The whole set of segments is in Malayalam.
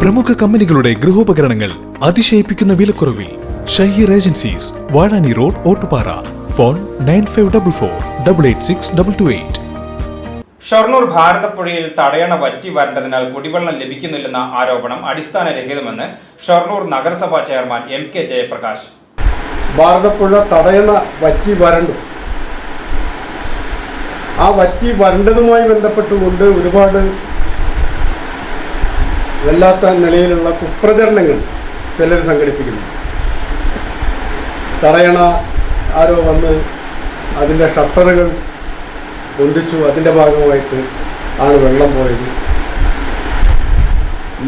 പ്രമുഖ കമ്പനികളുടെ ഗൃഹോപകരണങ്ങൾ അതിശയിപ്പിക്കുന്ന വിലക്കുറവിൽ Shaheer agencies Vazhani road Ottupara. Phone nine five double four double eight six double two eight. Shoranur ഭാരതപ്പുഴയിൽ തടയണ വറ്റി വരേണ്ടതിനാൽ കുടിവെള്ളം ലഭിക്കുന്നില്ലെന്ന ആരോപണം അടിസ്ഥാനരഹിതമെന്ന് ഷൊർണൂർ നഗരസഭാ chairman M K Jayaprakash. Bharathapuzha തടയണ വറ്റി വരണ്ടു. ആ വറ്റി വരണ്ടതുമായി ബന്ധപ്പെട്ടുകൊണ്ട് ഒരുപാട് വല്ലാത്ത നിലയിലുള്ള കുപ്രചരണങ്ങൾ ചിലർ സംഘടിപ്പിക്കുന്നു. തടയണ ആരോ വന്ന് അതിന്റെ ഷട്ടറുകൾ പൊന്തിച്ചു അതിന്റെ ഭാഗമായിട്ട് ആണ് വെള്ളം പോയത്.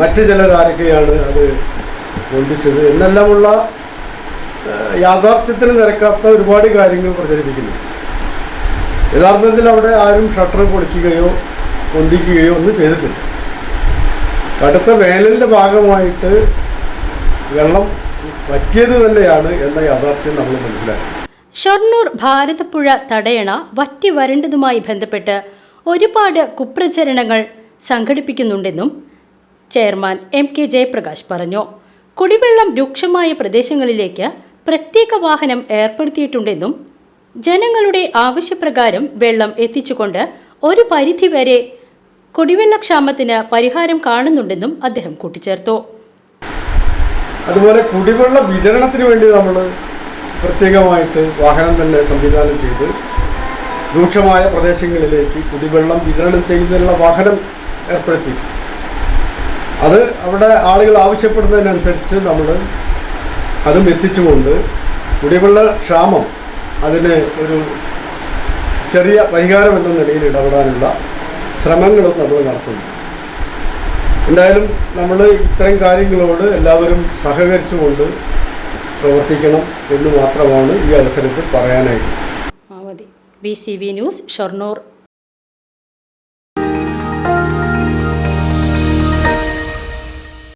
മറ്റു ചിലർ ആരൊക്കെയാണ് അത് പൊന്തിച്ചത് എന്നെല്ലാമുള്ള യാഥാർത്ഥ്യത്തിന് നിരക്കാത്ത ഒരുപാട് കാര്യങ്ങൾ പ്രചരിപ്പിക്കുന്നു. യഥാർത്ഥത്തിൽ അവിടെ ആരും ഷട്ടർ പൊളിക്കുകയോ പൊന്തിക്കുകയോ ഒന്നും ചെയ്തിട്ടില്ല. കടുത്ത വേനലിന്റെ ഭാഗമായിട്ട് വെള്ളം വറ്റിയത് തന്നെയാണ് എന്ന യാഥാർത്ഥ്യം നമ്മൾ മനസ്സിലാക്കി. ഷൊർണൂർ ഭാരതപ്പുഴ തടയണ വറ്റി വരണ്ടതുമായി ബന്ധപ്പെട്ട് ഒരുപാട് കുപ്രചരണങ്ങൾ സംഘടിപ്പിക്കുന്നുണ്ടെന്നും ചെയർമാൻ എം കെ ജയപ്രകാശ് പറഞ്ഞു. കുടിവെള്ളം രൂക്ഷമായ പ്രദേശങ്ങളിലേക്ക് പ്രത്യേക വാഹനം ഏർപ്പെടുത്തിയിട്ടുണ്ടെന്നും ജനങ്ങളുടെ ആവശ്യപ്രകാരം വെള്ളം എത്തിച്ചുകൊണ്ട് ഒരു പരിധിവരെ കുടിവെള്ളക്ഷാമത്തിന് പരിഹാരം കാണുന്നുണ്ടെന്നും അദ്ദേഹം കൂട്ടിച്ചേർത്തു. അതുപോലെ കുടിവെള്ള വിതരണത്തിന് വേണ്ടി നമ്മൾ പ്രത്യേകമായിട്ട് വാഹനം തന്നെ സംവിധാനം ചെയ്ത് രൂക്ഷമായ പ്രദേശങ്ങളിലേക്ക് കുടിവെള്ളം വിതരണം ചെയ്യുന്നതിനുള്ള വാഹനം ഏർപ്പെടുത്തി. അത് അവിടെ ആളുകൾ ആവശ്യപ്പെടുന്നതിനനുസരിച്ച് നമ്മൾ അതും എത്തിച്ചുകൊണ്ട് കുടിവെള്ള ക്ഷാമം അതിന് ഒരു ചെറിയ പരിഹാരം എന്ന നിലയിൽ ഇടപെടാനുള്ള ശ്രമങ്ങളും നമ്മൾ നടത്തുന്നു. എന്തായാലും നമ്മൾ ഇത്തരം കാര്യങ്ങളോട് എല്ലാവരും സഹകരിച്ചുകൊണ്ട് പ്രവർത്തിക്കണം എന്ന് മാത്രമാണ് ഈ അവസരത്തിൽ പറയാനായിട്ട്. B C V news Shoranur.